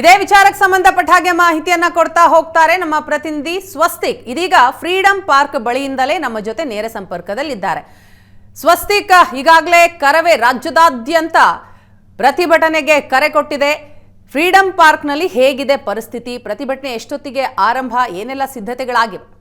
ಇದೇ ವಿಚಾರಕ್ಕೆ ಸಂಬಂಧಪಟ್ಟ ಹಾಗೆ ಮಾಹಿತಿಯನ್ನ ಕೊಡ್ತಾ ಹೋಗ್ತಾರೆ ನಮ್ಮ ಪ್ರತಿನಿಧಿ ಸ್ವಸ್ತಿಕ್. ಇದೀಗ ಫ್ರೀಡಂ ಪಾರ್ಕ್ ಬಳಿಯಿಂದಲೇ ನಮ್ಮ ಜೊತೆ ನೇರ ಸಂಪರ್ಕದಲ್ಲಿದ್ದಾರೆ. ಸ್ವಸ್ತಿಕ್, ಈಗಾಗಲೇ ಕರವೇ ರಾಜ್ಯದಾದ್ಯಂತ ಪ್ರತಿಭಟನೆಗೆ ಕರೆ ಕೊಟ್ಟಿದೆ. ಫ್ರೀಡಂ ಪಾರ್ಕ್ನಲ್ಲಿ ಹೇಗಿದೆ ಪರಿಸ್ಥಿತಿ? ಪ್ರತಿಭಟನೆ ಎಷ್ಟೊತ್ತಿಗೆ ಆರಂಭ? ಏನೆಲ್ಲ ಸಿದ್ಧತೆಗಳಾಗಿವೆ?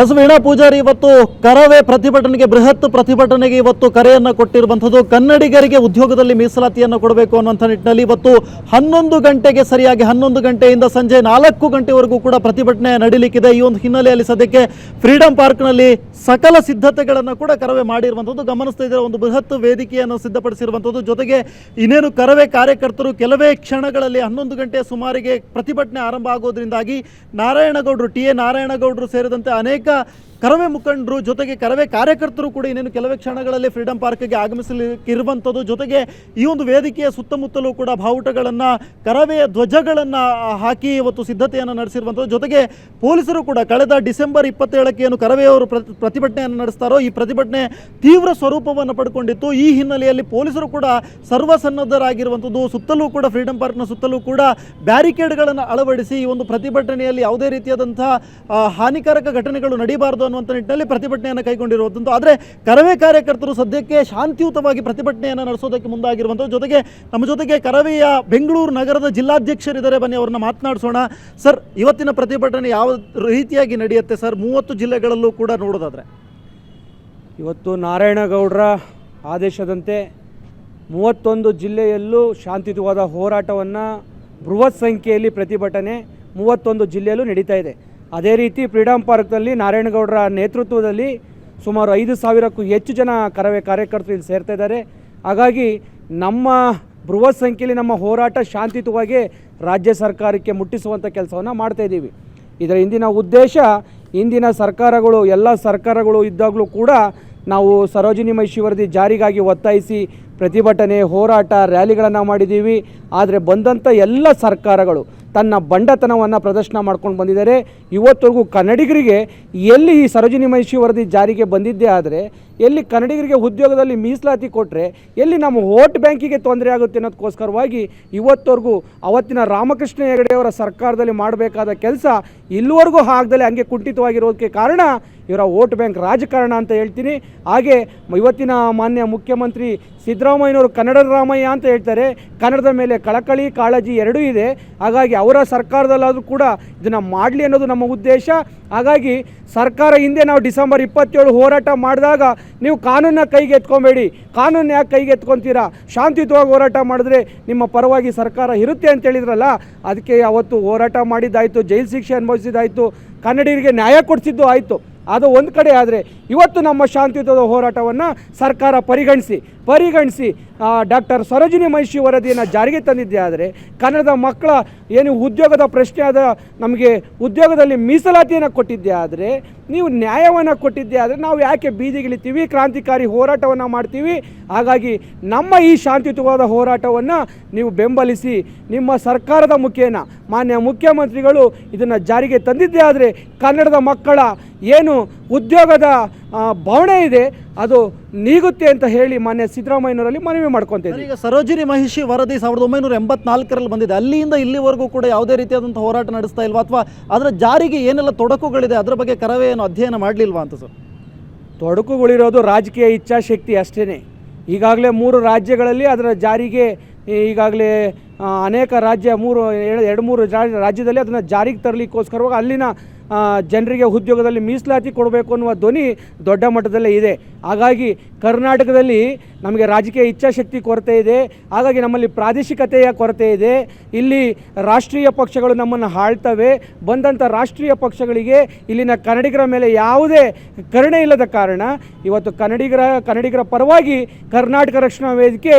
ಎಸ್ ವೀಣಾ ಪೂಜಾರಿ ಇವತ್ತು ಕರವೇ ಪ್ರತಿಭಟನೆಗೆ, ಬೃಹತ್ ಪ್ರತಿಭಟನೆಗೆ ಇವತ್ತು ಕರೆಯನ್ನು ಕೊಟ್ಟಿರುವಂಥದ್ದು ಕನ್ನಡಿಗರಿಗೆ ಉದ್ಯೋಗದಲ್ಲಿ ಮೀಸಲಾತಿಯನ್ನು ಕೊಡಬೇಕು ಅನ್ನುವಂಥ ನಿಟ್ಟಿನಲ್ಲಿ ಇವತ್ತು ಹನ್ನೊಂದು ಗಂಟೆಗೆ ಸರಿಯಾಗಿ ಹನ್ನೊಂದು ಗಂಟೆಯಿಂದ ಸಂಜೆ ನಾಲ್ಕು ಗಂಟೆವರೆಗೂ ಕೂಡ ಪ್ರತಿಭಟನೆ ನಡೀಲಿಕ್ಕಿದೆ. ಈ ಒಂದು ಹಿನ್ನೆಲೆಯಲ್ಲಿ ಸದ್ಯಕ್ಕೆ ಫ್ರೀಡಂ ಪಾರ್ಕ್ನಲ್ಲಿ ಸಕಲ ಸಿದ್ಧತೆಗಳನ್ನು ಕೂಡ ಕರವೇ ಮಾಡಿರುವಂಥದ್ದು, ಗಮನಿಸ್ತಾ ಇದ್ದಾರೆ, ಒಂದು ಬೃಹತ್ ವೇದಿಕೆಯನ್ನು ಸಿದ್ಧಪಡಿಸಿರುವಂಥದ್ದು. ಜೊತೆಗೆ ಇನ್ನೇನು ಕರವೇ ಕಾರ್ಯಕರ್ತರು ಕೆಲವೇ ಕ್ಷಣಗಳಲ್ಲಿ ಹನ್ನೊಂದು ಗಂಟೆ ಸುಮಾರಿಗೆ ಪ್ರತಿಭಟನೆ ಆರಂಭ ಆಗೋದ್ರಿಂದಾಗಿ ನಾರಾಯಣಗೌಡರು, ಟಿ ಎ ನಾರಾಯಣಗೌಡರು ಸೇರಿದಂತೆ ಅನೇಕ 그 러. ಕರವೇ ಮುಖಂಡರು, ಜೊತೆಗೆ ಕರವೇ ಕಾರ್ಯಕರ್ತರು ಕೂಡ ಇನ್ನೇನು ಕೆಲವೇ ಕ್ಷಣಗಳಲ್ಲಿ ಫ್ರೀಡಂ ಪಾರ್ಕ್ಗೆ ಆಗಮಿಸಲಿಕ್ಕಿರುವಂಥದ್ದು. ಜೊತೆಗೆ ಈ ಒಂದು ವೇದಿಕೆಯ ಸುತ್ತಮುತ್ತಲೂ ಕೂಡ ಬಾವುಟಗಳನ್ನು ಕರವೆಯ ಧ್ವಜಗಳನ್ನು ಹಾಕಿ ಇವತ್ತು ಸಿದ್ಧತೆಯನ್ನು ನಡೆಸಿರುವಂಥದ್ದು. ಜೊತೆಗೆ ಪೊಲೀಸರು ಕೂಡ ಕಳೆದ ಡಿಸೆಂಬರ್ ಇಪ್ಪತ್ತೇಳಕ್ಕೆ ಏನು ಕರವೆಯವರು ಪ್ರತಿ, ಪ್ರತಿಭಟನೆಯನ್ನು ನಡೆಸ್ತಾರೋ, ಈ ಪ್ರತಿಭಟನೆ ತೀವ್ರ ಸ್ವರೂಪವನ್ನು ಪಡ್ಕೊಂಡಿತ್ತು. ಈ ಹಿನ್ನೆಲೆಯಲ್ಲಿ ಪೊಲೀಸರು ಕೂಡ ಸರ್ವಸನ್ನದ್ಧರಾಗಿರುವಂಥದ್ದು. ಸುತ್ತಲೂ ಕೂಡ ಫ್ರೀಡಂ ಪಾರ್ಕ್ನ ಸುತ್ತಲೂ ಕೂಡ ಬ್ಯಾರಿಕೇಡ್ಗಳನ್ನು ಅಳವಡಿಸಿ ಈ ಒಂದು ಪ್ರತಿಭಟನೆಯಲ್ಲಿ ಯಾವುದೇ ರೀತಿಯಾದಂತಹ ಹಾನಿಕಾರಕ ಘಟನೆಗಳು ನಡೀಬಾರದು ಅನ್ನುವಂಥ ನಿಟ್ಟಿನಲ್ಲಿ ಪ್ರತಿಭಟನೆಯನ್ನು ಕೈಗೊಂಡಿರುವಂಥದ್ದು. ಆದರೆ ಕರವೇ ಕಾರ್ಯಕರ್ತರು ಸದ್ಯಕ್ಕೆ ಶಾಂತಿಯುತವಾಗಿ ಪ್ರತಿಭಟನೆಯನ್ನು ನಡೆಸೋದಕ್ಕೆ ಮುಂದಾಗಿರುವಂಥದ್ದು. ಜೊತೆಗೆ ನಮ್ಮ ಜೊತೆಗೆ ಕರವೆಯ ಬೆಂಗಳೂರು ನಗರದ ಜಿಲ್ಲಾಧ್ಯಕ್ಷರಿದ್ದಾರೆ. ಬನ್ನಿ, ಅವ್ರನ್ನ ಮಾತನಾಡಿಸೋಣ. ಸರ್, ಇವತ್ತಿನ ಪ್ರತಿಭಟನೆ ಯಾವ ರೀತಿಯಾಗಿ ನಡೆಯುತ್ತೆ ಸರ್? ಮೂವತ್ತು ಜಿಲ್ಲೆಗಳಲ್ಲೂ ಕೂಡ ನೋಡೋದಾದ್ರೆ. ಇವತ್ತು ನಾರಾಯಣಗೌಡರ ಆದೇಶದಂತೆ ಮೂವತ್ತೊಂದು ಜಿಲ್ಲೆಯಲ್ಲೂ ಶಾಂತಿಯುತವಾದ ಹೋರಾಟವನ್ನು ಬೃಹತ್ ಸಂಖ್ಯೆಯಲ್ಲಿ ಪ್ರತಿಭಟನೆ ಮೂವತ್ತೊಂದು ಜಿಲ್ಲೆಯಲ್ಲೂ ನಡೀತಾ ಇದೆ. ಅದೇ ರೀತಿ ಫ್ರೀಡಮ್ ಪಾರ್ಕ್ನಲ್ಲಿ ನಾರಾಯಣಗೌಡರ ನೇತೃತ್ವದಲ್ಲಿ ಸುಮಾರು ಐದು ಸಾವಿರಕ್ಕೂ ಹೆಚ್ಚು ಜನ ಕರವೇ ಕಾರ್ಯಕರ್ತರು ಇಲ್ಲಿ ಸೇರ್ತಾ ಇದ್ದಾರೆ. ಹಾಗಾಗಿ ನಮ್ಮ ಬೃಹತ್ ಸಂಖ್ಯೆಯಲ್ಲಿ ನಮ್ಮ ಹೋರಾಟ ಶಾಂತಿಯುತವಾಗಿ ರಾಜ್ಯ ಸರ್ಕಾರಕ್ಕೆ ಮುಟ್ಟಿಸುವಂಥ ಕೆಲಸವನ್ನು ಮಾಡ್ತಾ ಇದ್ದೀವಿ. ಇದರ ಹಿಂದಿನ ಉದ್ದೇಶ ಇಂದಿನ ಸರ್ಕಾರಗಳು, ಎಲ್ಲ ಸರ್ಕಾರಗಳು ಇದ್ದಾಗಲೂ ಕೂಡ ನಾವು ಸರೋಜಿನಿ ಮಹಿಷಿ ವರದಿ ಜಾರಿಗಾಗಿ ಒತ್ತಾಯಿಸಿ ಪ್ರತಿಭಟನೆ, ಹೋರಾಟ, ರ್ಯಾಲಿಗಳನ್ನು ಮಾಡಿದ್ದೀವಿ. ಆದರೆ ಬಂದಂಥ ಎಲ್ಲ ಸರ್ಕಾರಗಳು ತನ್ನ ಬಂಡತನವನ್ನು ಪ್ರದರ್ಶನ ಮಾಡ್ಕೊಂಡು ಬಂದಿದ್ದಾರೆ. ಇವತ್ತಿಗೂ ಕನ್ನಡಿಗರಿಗೆ ಎಲ್ಲಿ ಈ ಸರೋಜಿನಿ ಮಹಿಷಿ ವರದಿ ಜಾರಿಗೆ ಬಂದಿದ್ದೇ ಆದರೆ ಎಲ್ಲಿ ಕನ್ನಡಿಗರಿಗೆ ಉದ್ಯೋಗದಲ್ಲಿ ಮೀಸಲಾತಿ ಕೊಟ್ಟರೆ ಎಲ್ಲಿ ನಮ್ಮ ವೋಟ್ ಬ್ಯಾಂಕಿಗೆ ತೊಂದರೆ ಆಗುತ್ತೆ ಅನ್ನೋದಕ್ಕೋಸ್ಕರವಾಗಿ ಇವತ್ತವರೆಗೂ ಅವತ್ತಿನ ರಾಮಕೃಷ್ಣ ಹೆಗಡೆಯವರ ಸರ್ಕಾರದಲ್ಲಿ ಮಾಡಬೇಕಾದ ಕೆಲಸ ಇಲ್ಲಿವರೆಗೂ ಆಗದಲ್ಲಿ ಹಂಗೆ ಕುಂಠಿತವಾಗಿರೋದಕ್ಕೆ ಕಾರಣ ಇವರ ವೋಟ್ ಬ್ಯಾಂಕ್ ರಾಜಕಾರಣ ಅಂತ ಹೇಳ್ತೀನಿ. ಹಾಗೆ ಇವತ್ತಿನ ಮಾನ್ಯ ಮುಖ್ಯಮಂತ್ರಿ ಸಿದ್ದರಾಮಯ್ಯನವರು ಕನ್ನಡ ರಾಮಯ್ಯ ಅಂತ ಹೇಳ್ತಾರೆ. ಕನ್ನಡದ ಮೇಲೆ ಕಳಕಳಿ, ಕಾಳಜಿ ಎರಡೂ ಇದೆ. ಹಾಗಾಗಿ ಅವರ ಸರ್ಕಾರದಲ್ಲಾದರೂ ಕೂಡ ಇದನ್ನು ಮಾಡಲಿ ಅನ್ನೋದು ನಮ್ಮ ಉದ್ದೇಶ. ಹಾಗಾಗಿ ಸರ್ಕಾರ ಹಿಂದೆ ನಾವು ಡಿಸೆಂಬರ್ ಇಪ್ಪತ್ತೇಳು ಹೋರಾಟ ಮಾಡಿದಾಗ ನೀವು ಕಾನೂನ ಕೈಗೆ ಎತ್ಕೊಬೇಡಿ. ಕಾನೂನು ಯಾಕೆ ಕೈಗೆ ಎತ್ಕೊತೀರಾ? ಶಾಂತಿಯುತವಾಗಿ ಹೋರಾಟ ಮಾಡಿದ್ರೆ ನಿಮ್ಮ ಪರವಾಗಿ ಸರ್ಕಾರ ಇರುತ್ತೆ ಅಂತ ಹೇಳಿದ್ರಲ್ಲ, ಅದಕ್ಕೆ ಅವತ್ತು ಹೋರಾಟ ಮಾಡಿದ್ದಾಯಿತು, ಜೈಲು ಶಿಕ್ಷೆ ಅನುಭವಿಸಿದ್ದಾಯಿತು, ಕನ್ನಡಿಗರಿಗೆ ನ್ಯಾಯ ಕೊಡಿಸಿದ್ದು ಆಯಿತು. ಅದು ಒಂದು ಕಡೆ ಆದರೆ ಇವತ್ತು ನಮ್ಮ ಶಾಂತಿಯುತದ ಹೋರಾಟವನ್ನು ಸರ್ಕಾರ ಪರಿಗಣಿಸಿ. ಪರಿಗಣಿಸಿ ಡಾಕ್ಟರ್ ಸರೋಜಿನಿ ಮಹಿಷಿ ವರದಿಯನ್ನು ಜಾರಿಗೆ ತಂದಿದ್ದೆ ಆದರೆ ಕನ್ನಡದ ಮಕ್ಕಳ ಏನು ಉದ್ಯೋಗದ ಪ್ರಶ್ನೆ ಆದ ನಮಗೆ ಉದ್ಯೋಗದಲ್ಲಿ ಮೀಸಲಾತಿಯನ್ನು ಕೊಟ್ಟಿದ್ದೆ ಆದರೆ ನೀವು ನ್ಯಾಯವನ್ನು ಕೊಟ್ಟಿದ್ದೆ ಆದರೆ ನಾವು ಯಾಕೆ ಬೀದಿಗಿಳಿತೀವಿ ಕ್ರಾಂತಿಕಾರಿ ಹೋರಾಟವನ್ನು ಮಾಡ್ತೀವಿ? ಹಾಗಾಗಿ ನಮ್ಮ ಈ ಶಾಂತಿಯುತವಾದ ಹೋರಾಟವನ್ನು ನೀವು ಬೆಂಬಲಿಸಿ, ನಿಮ್ಮ ಸರ್ಕಾರದ ಮುಖೇನ ಮಾನ್ಯ ಮುಖ್ಯಮಂತ್ರಿಗಳು ಇದನ್ನು ಜಾರಿಗೆ ತಂದಿದ್ದೆ ಆದರೆ ಕನ್ನಡದ ಮಕ್ಕಳ ಏನು ಉದ್ಯೋಗದ ಭಾವನೆ ಇದೆ ಅದು ನೀಗುತ್ತೆ ಅಂತ ಹೇಳಿ ಮಾನ್ಯ ಸಿದ್ದರಾಮಯ್ಯನವರಲ್ಲಿ ಮನವಿ ಮಾಡ್ಕೊತಿದ್ವಿ ಈಗ ಸರೋಜಿನಿ ಮಹಿಷಿ ವರದಿ ಸಾವಿರದ ಒಂಬೈನೂರ ಎಂಬತ್ನಾಲ್ಕರಲ್ಲಿ ಬಂದಿದೆ. ಅಲ್ಲಿಯಿಂದ ಇಲ್ಲಿವರೆಗೂ ಕೂಡ ಯಾವುದೇ ರೀತಿಯಾದಂಥ ಹೋರಾಟ ನಡೆಸ್ತಾ ಇಲ್ವಾ? ಅಥವಾ ಅದರ ಜಾರಿಗೆ ಏನೆಲ್ಲ ತೊಡಕುಗಳಿದೆ? ಅದರ ಬಗ್ಗೆ ಕರವೇ ಏನು ಅಧ್ಯಯನ ಮಾಡಲಿಲ್ವಾ ಅಂತ ಸರ್? ತೊಡಕುಗಳಿರೋದು ರಾಜಕೀಯ ಇಚ್ಛಾಶಕ್ತಿ ಅಷ್ಟೇ ಈಗಾಗಲೇ ಮೂರು ರಾಜ್ಯಗಳಲ್ಲಿ ಅದರ ಜಾರಿಗೆ ಈಗಾಗಲೇ ಅನೇಕ ರಾಜ್ಯ ಮೂರು ಎರಡು ಮೂರು ರಾಜ್ಯದಲ್ಲಿ ಅದನ್ನು ಜಾರಿಗೆ ತರಲಿಕ್ಕೋಸ್ಕರವಾಗಿ ಅಲ್ಲಿನ ಜನರಿಗೆ ಉದ್ಯೋಗದಲ್ಲಿ ಮೀಸಲಾತಿ ಕೊಡಬೇಕು ಅನ್ನುವ ಧ್ವನಿ ದೊಡ್ಡ ಮಟ್ಟದಲ್ಲೇ ಇದೆ. ಹಾಗಾಗಿ ಕರ್ನಾಟಕದಲ್ಲಿ ನಮಗೆ ರಾಜಕೀಯ ಇಚ್ಛಾಶಕ್ತಿ ಕೊರತೆ ಇದೆ. ಹಾಗಾಗಿ ನಮ್ಮಲ್ಲಿ ಪ್ರಾದೇಶಿಕತೆಯ ಕೊರತೆ ಇದೆ. ಇಲ್ಲಿ ರಾಷ್ಟ್ರೀಯ ಪಕ್ಷಗಳು ನಮ್ಮನ್ನು ಆಳ್ತವೆ. ಬಂದಂಥ ರಾಷ್ಟ್ರೀಯ ಪಕ್ಷಗಳಿಗೆ ಇಲ್ಲಿನ ಕನ್ನಡಿಗರ ಮೇಲೆ ಯಾವುದೇ ಕರುಣೆ ಇಲ್ಲದ ಕಾರಣ ಇವತ್ತು ಕನ್ನಡಿಗರ ಕನ್ನಡಿಗರ ಪರವಾಗಿ ಕರ್ನಾಟಕ ರಕ್ಷಣಾ ವೇದಿಕೆ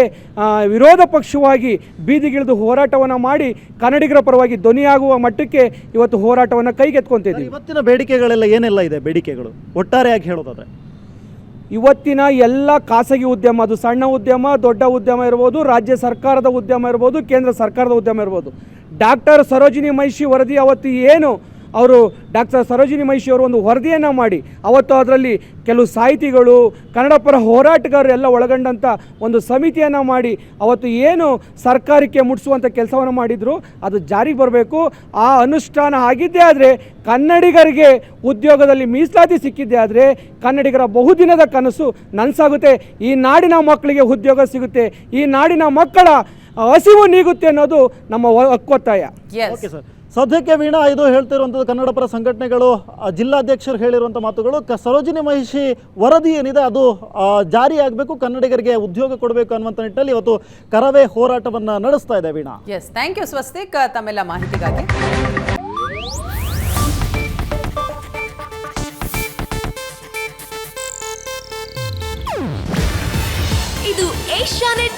ವಿರೋಧ ಪಕ್ಷವಾಗಿ ಬೀದಿಗಿಳಿದು ಹೋರಾಟವನ್ನು ಮಾಡಿ ಕನ್ನಡಿಗರ ಪರವಾಗಿ ಧ್ವನಿಯಾಗುವ ಮಟ್ಟಕ್ಕೆ ಇವತ್ತು ಹೋರಾಟವನ್ನು ಕೈಗೆತ್ಕೊಂತಿದ್ದೀವಿ. ಇವತ್ತಿನ ಬೇಡಿಕೆಗಳೆಲ್ಲ ಏನೆಲ್ಲ ಇದೆ ಬೇಡಿಕೆಗಳು? ಒಟ್ಟಾರೆಯಾಗಿ ಹೇಳೋದಾದ್ರೆ. ಇವತ್ತಿನ ಎಲ್ಲ ಖಾಸಗಿ ಉದ್ಯಮ, ಅದು ಸಣ್ಣ ಉದ್ಯಮ, ದೊಡ್ಡ ಉದ್ಯಮ ಇರ್ಬೋದು, ರಾಜ್ಯ ಸರ್ಕಾರದ ಉದ್ಯಮ ಇರ್ಬೋದು, ಕೇಂದ್ರ ಸರ್ಕಾರದ ಉದ್ಯಮ ಇರ್ಬೋದು. ಡಾಕ್ಟರ್ ಸರೋಜಿನಿ ಮಹಿಷಿ ವರದಿ ಅವತ್ತು ಏನು ಅವರು ಡಾಕ್ಟರ್ ಸರೋಜಿನಿ ಮಹಿಷಿ ಅವರು ಒಂದು ವರದಿಯನ್ನು ಮಾಡಿ ಅವತ್ತು ಅದರಲ್ಲಿ ಕೆಲವು ಸಾಹಿತಿಗಳು ಕನ್ನಡ ಪರ ಹೋರಾಟಗಾರರು ಎಲ್ಲ ಒಳಗೊಂಡಂಥ ಒಂದು ಸಮಿತಿಯನ್ನು ಮಾಡಿ ಅವತ್ತು ಏನು ಸರ್ಕಾರಕ್ಕೆ ಮುಟ್ಟಿಸುವಂಥ ಕೆಲಸವನ್ನು ಮಾಡಿದರು ಅದು ಜಾರಿಗೆ ಬರಬೇಕು. ಆ ಅನುಷ್ಠಾನ ಆಗಿದ್ದೇ ಆದರೆ ಕನ್ನಡಿಗರಿಗೆ ಉದ್ಯೋಗದಲ್ಲಿ ಮೀಸಲಾತಿ ಸಿಕ್ಕಿದ್ದೇ ಆದರೆ ಕನ್ನಡಿಗರ ಬಹುದಿನದ ಕನಸು ನನಸಾಗುತ್ತೆ. ಈ ನಾಡಿನ ಮಕ್ಕಳಿಗೆ ಉದ್ಯೋಗ ಸಿಗುತ್ತೆ ಈ ನಾಡಿನ ಮಕ್ಕಳ ಹಸಿವು ನೀಗುತ್ತೆ ಅನ್ನೋದು ನಮ್ಮ ಒಕ್ಕೊತ್ತಾಯ. ಹಕ್ಕೊತ್ತಾಯ ಓಕೆ ಸರ್ ಸದ್ಯಕ್ಕೆ ವೀಣಾ ಇದು ಹೇಳ್ತಿರುವಂಥದ್ದು ಕನ್ನಡ ಪರ ಸಂಘಟನೆಗಳು ಜಿಲ್ಲಾಧ್ಯಕ್ಷರು ಹೇಳಿರುವಂಥ ಮಾತುಗಳು ಕ ಸರೋಜಿನಿ ಮಹಿಷಿ ವರದಿ ಏನಿದೆ ಅದು ಜಾರಿಯಾಗಬೇಕು ಕನ್ನಡಿಗರಿಗೆ ಉದ್ಯೋಗ ಕೊಡಬೇಕು ಅನ್ನುವಂಥ ನಿಟ್ಟಿನಲ್ಲಿ ಇವತ್ತು ಕರವೇ ಹೋರಾಟವನ್ನು ನಡೆಸ್ತಾ ಇದೆ Veena. Yes thank you Swastik ತಮ್ಮೆಲ್ಲ ಮಾಹಿತಿಗಾಗಿ. ಇದು ಏಷ್ಯಾನೆಟ್